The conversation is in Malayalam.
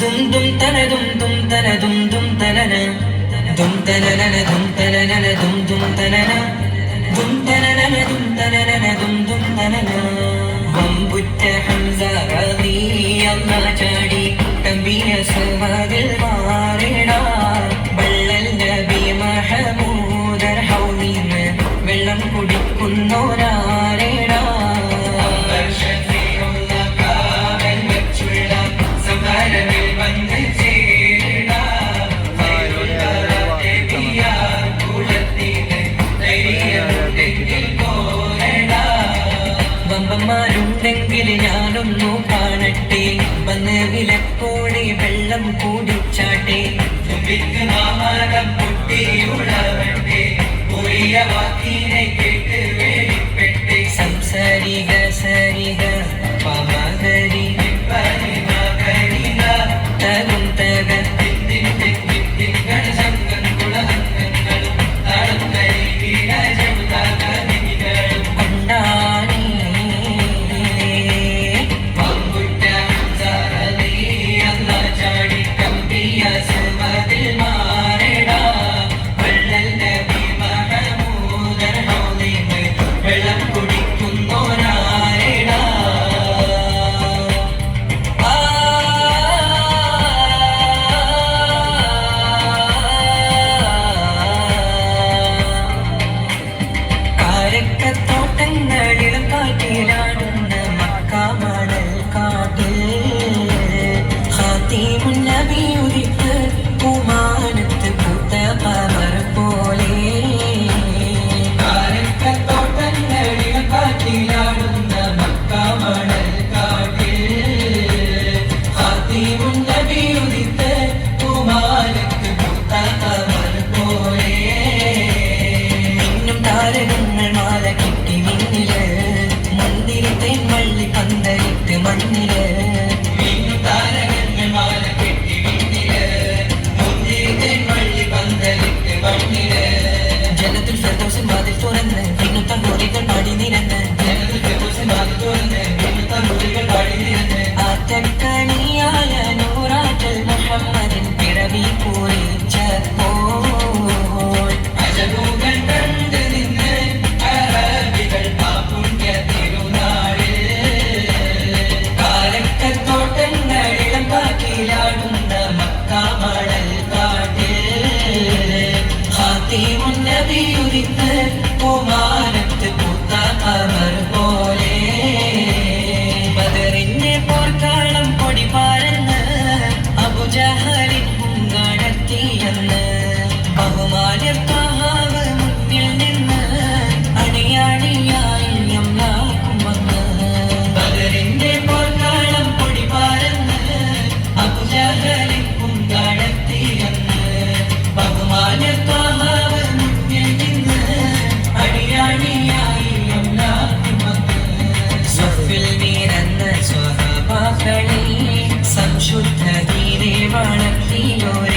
ദും ദും തന ദും ദും തന ദും ദും തനന ദും തനനന ദും തനനന ദും ദും തനന ദും തനനന ദും തനനന ദും ദും തനന വമ്പുറ്റ ഹംസ റളിയല്ല ചാടി തമ്പിയ സവാദിൽ മാറിട ബള്ളൽ നബി മഹമൂദർ ഹൗലിന് വെള്ളം കുടിക്കുന്നോരാ. വമ്പന്മാരുണ്ടെങ്കിൽ ഞാനൊന്നു കാണട്ടെ വന്ന് വിലക്കോടെ വെള്ളം കൂടിച്ചാട്ടെ പൊട്ടിയുളവട്ടെ കാട്ടിൽ. ഹാത്തിമുൻ നബി ഉദിത്ത് കതിരുരിത്ത് കുമാരത്ത് പൂത്ത അവർ പോലെ. ബദറിന്റെ പോർക്കാളം പൊടി പാരന്ന് അബുജഹലിൻ പൂങ്കാടത്തിയെന്ന് ശുദ്ധ ഗീതേ വളർത്തിയോരെ